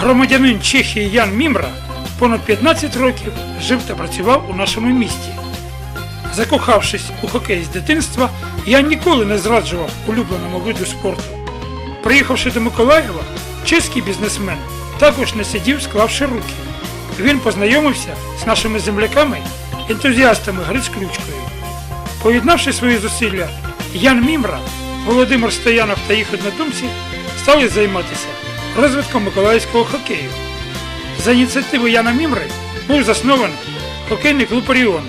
Громадянин Чехії Ян Мімра понад 15 років жив та працював у нашому місті. Закохавшись у хокей з дитинства, Ян ніколи не зраджував улюбленому виду спорту. Приїхавши до Миколаєва, чеський бізнесмен також не сидів, склавши руки. Він познайомився з нашими земляками, ентузіастами гри з ключкою. Поєднавши свої зусилля, Ян Мімра, Володимир Стоянов та їх однодумці стали займатися розвитком миколаївського хокею. За ініціативи Яна Мімри був заснований хокейний клуб Оріон,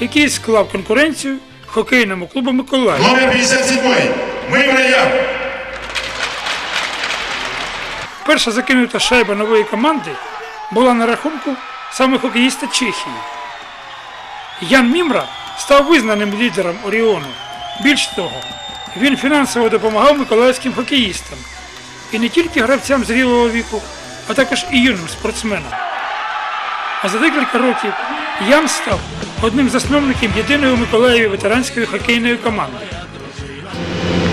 який склав конкуренцію хокейному клубу Миколаїв. Номер 57. Мымра Ян. Перша закинута шайба нової команди була на рахунку саме хокеїста Чехії. Ян Мімра став визнаним лідером Оріону. Більш того, він фінансово допомагав миколаївським хокеїстам і не тільки гравцям зрілого віку, а також і юним спортсменам. А за декілька років Ян став одним з засновників єдиної у Миколаєві ветеранської хокейної команди.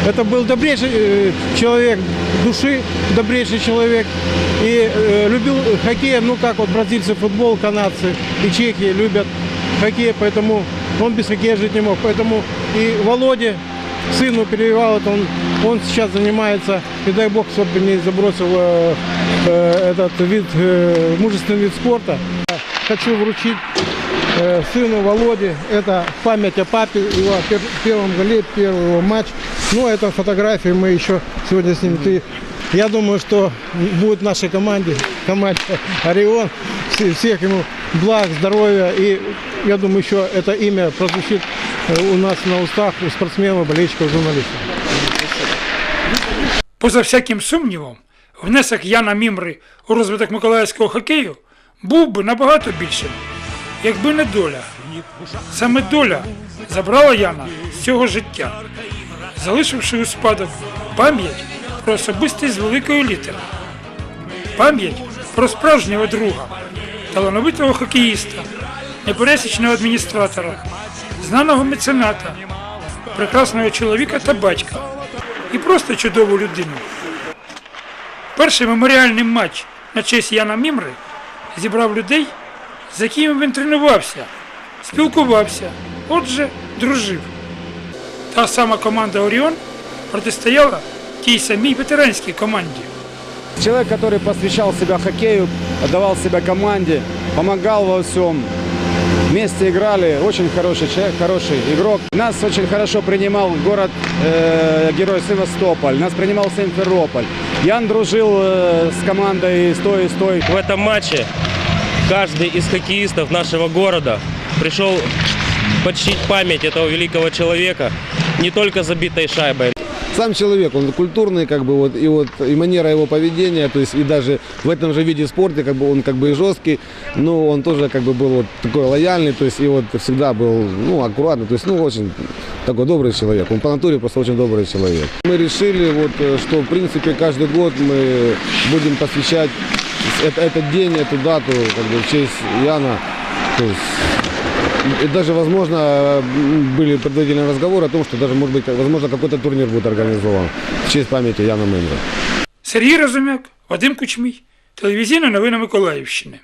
Это был добрейший э, человек души, добрейший человек. И э, любил хоккей, ну как вот бразильцы футбол, канадцы и чехи любят хоккей, поэтому он без хоккея жить не мог. Поэтому и Володе, сыну перевал это, он, он сейчас занимается, и дай бог, чтобы не забросил э, э, этот вид, э, мужественный вид спорта. Хочу вручить э, сыну Володе. Это память о папе, его пер- первом голе, первый его матч. Ну, это фотографии мы еще сегодня с ним. Ты, я думаю, что будет в нашей команде, команде Орион. Все- Всех ему благ, здоровья. И я думаю, еще это имя прозвучит у нас на устах у спортсменов, болельщиков, журналистов. Поза всяким сумнівом, внесок Яна Мімри у розвиток миколаївського хокею був би набагато більшим, якби не доля. Саме доля забрала Яна з цього життя, залишивши у спадок пам'ять про особистість великої літери, пам'ять про справжнього друга, талановитого хокеїста, непересічного адміністратора, знаного мецената, прекрасного чоловіка та батька і просто чудову людину. Перший меморіальний матч на честь Яна Мімри зібрав людей, з якими він тренувався, спілкувався, отже, дружив. Та сама команда Оріон протистояла тій самій ветеранській команді. Человек, который посвящал себя хоккею, отдавал себя команде, помогал во всем. Вместе играли, очень хороший человек, хороший игрок. Нас очень хорошо принимал город э, герой Севастополь, нас принимал Симферополь. Ян дружил э, с командой с той и с той. В этом матче каждый из хоккеистов нашего города пришел почтить память этого великого человека не только забитой шайбой, сам человек, он культурный, как бы вот и вот и манера его поведения, то есть и даже в этом же виде спорта, как бы он как бы и жесткий, но он тоже как бы был вот такой лояльный, то есть и вот всегда был ну аккуратный, то есть ну очень такой добрый человек, он по натуре просто очень добрый человек. Мы решили вот э, что в принципе каждый год мы будем посвящать это- этот день, эту дату как бы в честь Яна, то есть и даже, возможно, м, были предварительные разговоры о том, что даже, может быть, возможно, какой-то турнир будет организован в честь памяти Яна Мендра. Сергій Розумяк, Вадим Кучмій, телевізійна новина Миколаївщини.